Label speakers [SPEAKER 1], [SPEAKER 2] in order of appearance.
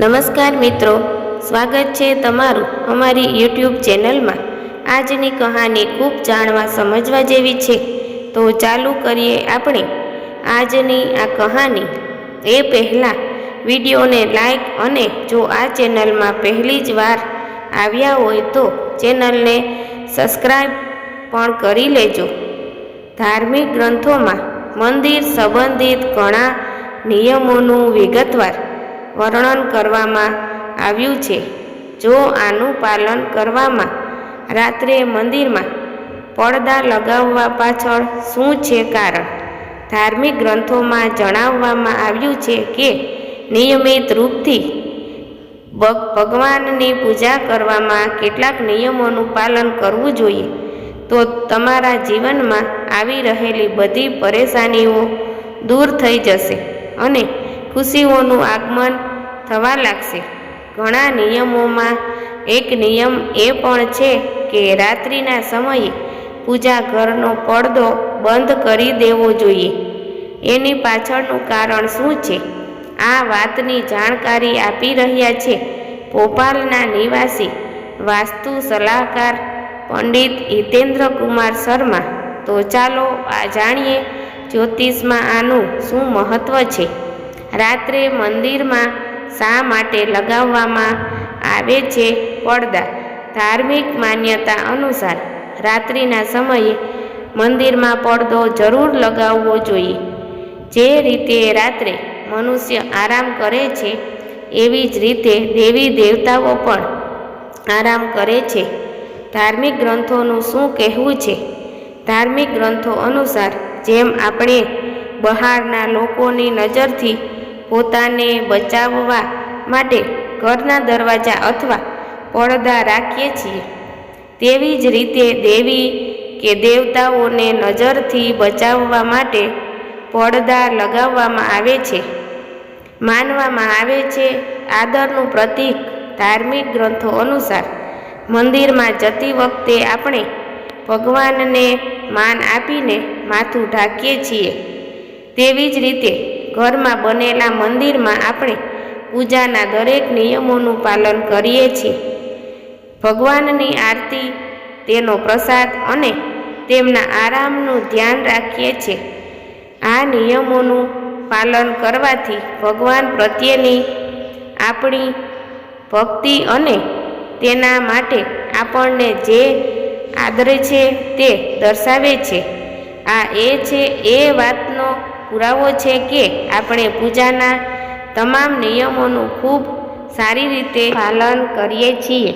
[SPEAKER 1] નમસ્કાર મિત્રો, સ્વાગત છે તમારું અમારી યુટ્યુબ ચેનલમાં. આજની કહાની ખૂબ જાણવા સમજવા જેવી છે. તો ચાલુ કરીએ આપણે. આજની આ કહાની એ પહેલાં વિડીયોને લાઈક અને જો આ ચેનલમાં પહેલી જ વાર આવ્યા હોય તો ચેનલને સબસ્ક્રાઈબ પણ કરી લેજો. ધાર્મિક ગ્રંથોમાં મંદિર સંબંધિત ઘણા નિયમોનું વિગતવાર વર્ણન કરવામાં આવ્યું છે. જો આનું પાલન કરવામાં રાત્રે મંદિરમાં પડદા લગાવવા પાછળ શું છે કારણ? ધાર્મિક ગ્રંથોમાં જણાવવામાં આવ્યું છે કે નિયમિત રૂપથી ભગવાનની પૂજા કરવામાં કેટલાક નિયમોનું પાલન કરવું જોઈએ. તો તમારા જીવનમાં આવી રહેલી બધી પરેશાનીઓ દૂર થઈ જશે અને ખુશીઓનું આગમન થવા લાગશે. ઘણા નિયમોમાં એક નિયમ એ પણ છે કે રાત્રિના સમયે પૂજા ઘરનો પડદો બંધ કરી દેવો જોઈએ. એની પાછળનું કારણ શું છે? આ વાતની જાણકારી આપી રહ્યા છે ભોપાલના નિવાસી વાસ્તુ સલાહકાર પંડિત હિતેન્દ્ર કુમાર શર્મા. તો ચાલો આ જાણીએ જ્યોતિષમાં આનું શું મહત્વ છે? રાત્રે મંદિરમાં શા માટે લગાવવામાં આવે છે પડદા? ધાર્મિક માન્યતા અનુસાર રાત્રિના સમયે મંદિરમાં પડદો જરૂર લગાવવો જોઈએ. જે રીતે રાત્રે મનુષ્ય આરામ કરે છે, એવી જ રીતે દેવી દેવતાઓ પણ આરામ કરે છે. ધાર્મિક ગ્રંથોનું શું કહેવું છે? ધાર્મિક ગ્રંથો અનુસાર જેમ આપણે બહારના લોકોની નજરથી પોતાને બચાવવા માટે ઘરના દરવાજા અથવા પડદા રાખીએ છીએ. તેવી જ રીતે દેવી કે દેવતાઓને નજરથી બચાવવા માટે પડદા લગાવવામાં આવે છે. માનવામાં આવે છે આદરનું પ્રતીક ધાર્મિક ગ્રંથો અનુસાર મંદિરમાં જતી વખતે આપણે ભગવાનને માન આપીને માથું ઢાંકીએ છીએ. તેવી જ રીતે ઘરમાં બનેલા મંદિરમાં આપણે પૂજાના દરેક નિયમોનું પાલન કરીએ છીએ. ભગવાનની આરતી, તેનો પ્રસાદ અને તેમના આરામનું ધ્યાન રાખીએ છીએ. આ નિયમોનું પાલન કરવાથી ભગવાન પ્રત્યેની આપણી ભક્તિ અને તેના માટે આપણને જે આદરે છે તે દર્શાવે છે. આ એ છે, એ વાતનો પુરાવો છે કે આપણે પૂજાના તમામ નિયમોનું ખૂબ સારી રીતે પાલન કરીએ છીએ.